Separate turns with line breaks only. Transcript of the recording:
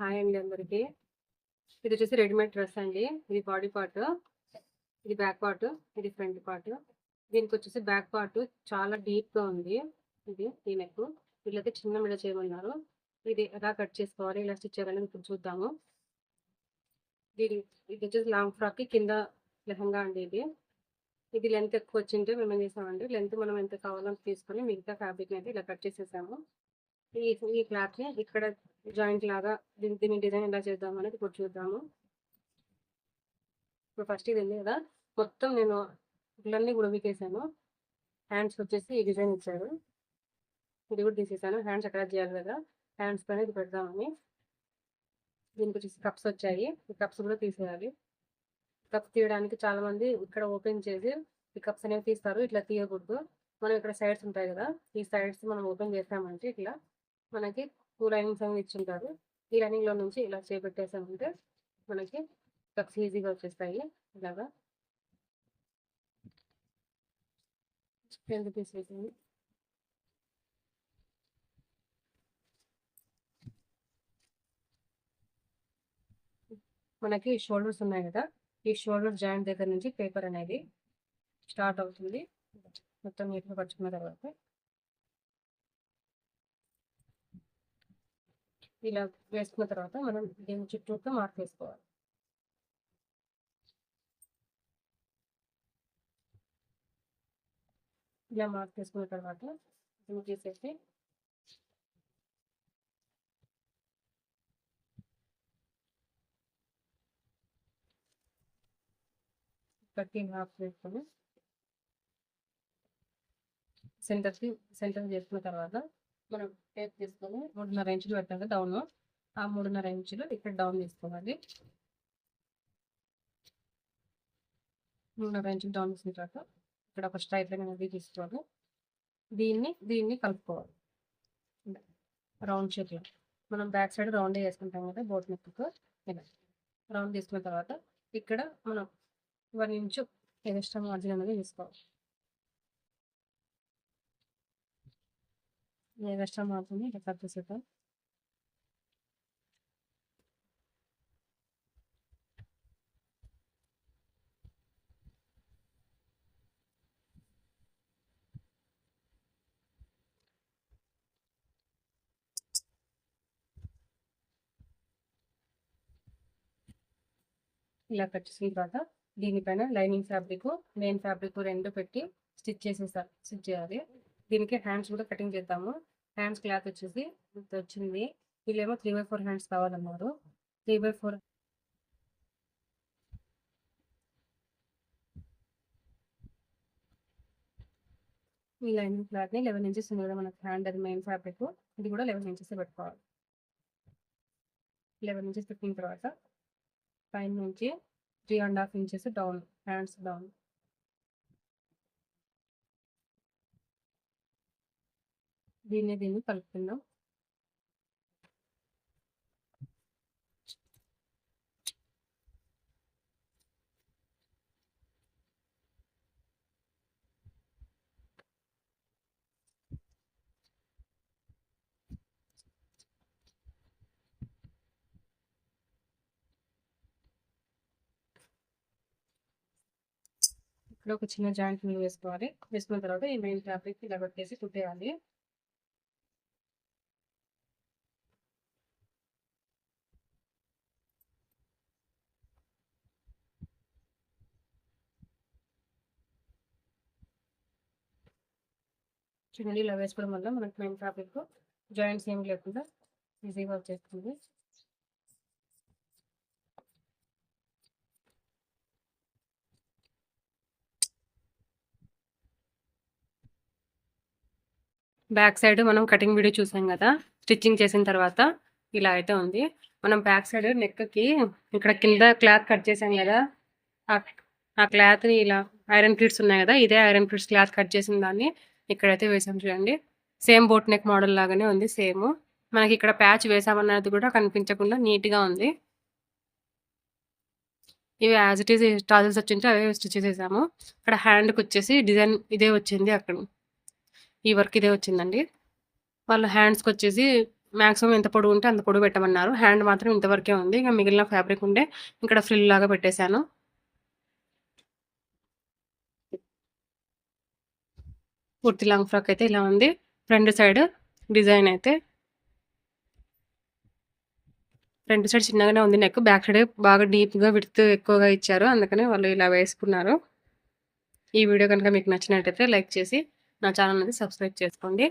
Hi అండి అందరికి. ఇది వచ్చేసి రెడీమేడ్ డ్రెస్ అండి. ఇది బాడీ పార్ట్ ఇది బ్యాక్ పార్ట్ ఇది ఫ్రంట్ పార్ట్. దీనికి వచ్చేసి బ్యాక్ పార్ట్ చాలా డీప్గా ఉంది. ఇది ఈ నెక్ వీళ్ళైతే చిన్న మిడ చేయమన్నారు. ఇది ఎలా కట్ చేసుకోవాలి ఇలా స్టిచ్ చేయాలని ఇప్పుడు చూద్దాము. దీని ఇది వచ్చేసి లాంగ్ ఫ్రాక్కి కింద లెహంగా అండి ఇది. ఇది లెంత్ ఎక్కువ వచ్చింటే మేము ఏం చేసామండి లెంత్ మనం ఎంత కావాలో తీసుకొని మిగతా ఫ్యాబ్రిక్ అయితే ఇలా కట్ చేసేసాము. ఈ ఈ క్లాత్ని ఇక్కడ జాయింట్ లాగా దీని దీని డిజైన్ ఎలా చేద్దాం అనేది ఇప్పుడు చూద్దాము. ఇప్పుడు ఫస్ట్ ఇది ఉంది కదా. మొత్తం నేను ఇట్లన్నీ కూడా వీకేసాను. హ్యాండ్స్ వచ్చేసి ఈ డిజైన్ ఇచ్చారు. ఇది కూడా తీసేసాను. హ్యాండ్స్ అటాచ్ చేయాలి కదా. హ్యాండ్స్ పైన ఇది పెడదామని. దీనికి వచ్చేసి కప్స్ వచ్చాయి. ఈ కప్స్ కూడా తీసేయాలి. కప్స్ తీయడానికి చాలా మంది ఇక్కడ ఓపెన్ చేసి ఈ కప్స్ అనేవి తీస్తారు. ఇట్లా తీయకూడదు. మనం ఇక్కడ సైడ్స్ ఉంటాయి కదా. ఈ సైడ్స్ మనం ఓపెన్ చేసామంటే ఇట్లా మనకి టూ లైనింగ్స్ అనేవి ఇచ్చింటారు. ఈ లైనింగ్లో నుంచి ఇలా చేపెట్టేసామంటే మనకి కప్స్ ఈజీగా వచ్చేస్తాయి. ఇలాగా. ఎంత పీస్ వేసింది మనకి షోల్డర్స్ ఉన్నాయి కదా. ఈ షోల్డర్ జాయింట్ దగ్గర నుంచి పేపర్ అనేది స్టార్ట్ అవుతుంది. మొత్తం నీట్గా పరుచుకున్న తర్వాత ఇలా వేసుకున్న తర్వాత మనం దీని చుట్టూతో మార్క్ వేసుకోవాలి ఇలా మార్క్ వేసుకున్న తర్వాత దీన్ని చేసేసి థర్టీన్ హాఫ్ వేసుకొని సెంటర్కి సెంటర్ చేసుకున్న తర్వాత మనం టేప్ తీసుకొని మూడున్నర ఇంచులు పెట్టాలి డౌన్ ఆ మూడున్నర ఇంచులు ఇక్కడ డౌన్ తీసుకోవాలి. మూడున్నర ఇంచులు డౌన్ తీసిన తర్వాత ఇక్కడ ఒక స్ట్రైట్ లైన్ అనేది తీసుకోవాలి. దీన్ని దీన్ని కలుపుకోవాలి. రౌండ్ షేప్లో మనం బ్యాక్ సైడ్ రౌండ్ వేసుకుంటాం కదా బోట్ నెక్కు ఇలా. రౌండ్ తీసుకున్న తర్వాత ఇక్కడ మనం వన్ ఇంచు ఎక్స్ట్రా మార్జిన్ అనేది తీసుకోవాలి. ఎక్స్ట్రా మార్జిన్ ఇట్లా కట్ చేసేద్దాం ఇలా కట్ చేసిన తర్వాత దీనిపైన లైనింగ్ ఫ్యాబ్రిక్ మెయిన్ ఫ్యాబ్రిక్ రెండు పెట్టి స్టిచ్ చేసేసారు స్టిచ్ చేయాలి. దీనికి హ్యాండ్స్ కూడా కటింగ్ చేద్దాము. హ్యాండ్స్ క్లాత్ వచ్చేసి ఇంత వచ్చింది. వీళ్ళేమో త్రీ బై ఫోర్ హ్యాండ్స్ కావాలన్నారు. త్రీ బై ఫోర్ ఈ లైనింగ్ క్లాత్ని లెవెన్ ఇంచెస్ ఉంది కదా మనకి హ్యాండ్ అది మెయిన్ ఫ్యాబ్రిక్ ఇది కూడా లెవెన్ ఇంచెస్ పెట్టుకోవాలి. లెవెన్ ఇంచెస్ పెట్టిన తర్వాత పైన నుంచి three and half inches down hands down దీన్ని దీన్ని కలుపుకుందాం. ఇక్కడ ఒక చిన్న జాయింట్ వేసుకోవాలి. వేసుకున్న తర్వాత ఈ మెయిన్ ఫ్యాబ్రిక్ ఇలా పెట్టేసి కుట్టేయాలి. చూడండి ఇలా వేసుకోవడం వల్ల మనకి మెయిన్ ఫ్యాబ్రిక్ జాయింట్స్ ఏమి లేకుండా ఈజీగా వచ్చేస్తుంది బ్యాక్ సైడ్ మనం కటింగ్ వీడియో చూసాం కదా స్టిచ్చింగ్ చేసిన తర్వాత ఇలా అయితే ఉంది. మనం బ్యాక్ సైడ్ నెక్కి ఇక్కడ కింద క్లాత్ కట్ చేసాం కదా ఆ క్లాత్ని ఇలా ఐరన్ ప్లీట్స్ ఉన్నాయి కదా ఇదే ఐరన్ ప్లీట్స్ క్లాత్ కట్ చేసిన దాన్ని ఇక్కడైతే వేసాం చూడండి. సేమ్ బోట్ నెక్ మోడల్ లాగానే ఉంది సేమ్. మనకి ఇక్కడ ప్యాచ్ వేసామన్నది కూడా కనిపించకుండా నీట్గా ఉంది. ఇవి యాజ్ ఇట్ ఈస్ టాజల్స్ వచ్చింటే అవే స్టిచ్ చేసేసాము. ఇక్కడ హ్యాండ్కి వచ్చేసి డిజైన్ ఇదే వచ్చింది అక్కడ. ఈ వర్క్ ఇదే వచ్చిందండి. వాళ్ళ హ్యాండ్స్కి వచ్చేసి మ్యాక్సిమం ఎంత పొడవు ఉంటే అంత పొడవు పెట్టమన్నారు. హ్యాండ్ మాత్రం ఇంతవరకే ఉంది. ఇంకా మిగిలిన ఫ్యాబ్రిక్ ఉంటే ఇక్కడ ఫ్రిల్ లాగా పెట్టేశాను. కుర్తి లాంగ్ ఫ్రాక్ అయితే ఇలా ఉంది. ఫ్రంట్ సైడ్ డిజైన్ అయితే. ఫ్రంట్ సైడ్ చిన్నగానే ఉంది నెక్. బ్యాక్ సైడ్ బాగా డీప్గా విడుతూ ఎక్కువగా ఇచ్చారు. అందుకని వాళ్ళు ఇలా వేసుకున్నారు. ఈ వీడియో కనుక మీకు నచ్చినట్టయితే లైక్ చేసి నా ఛానల్ అనేది సబ్స్క్రైబ్ చేసుకోండి.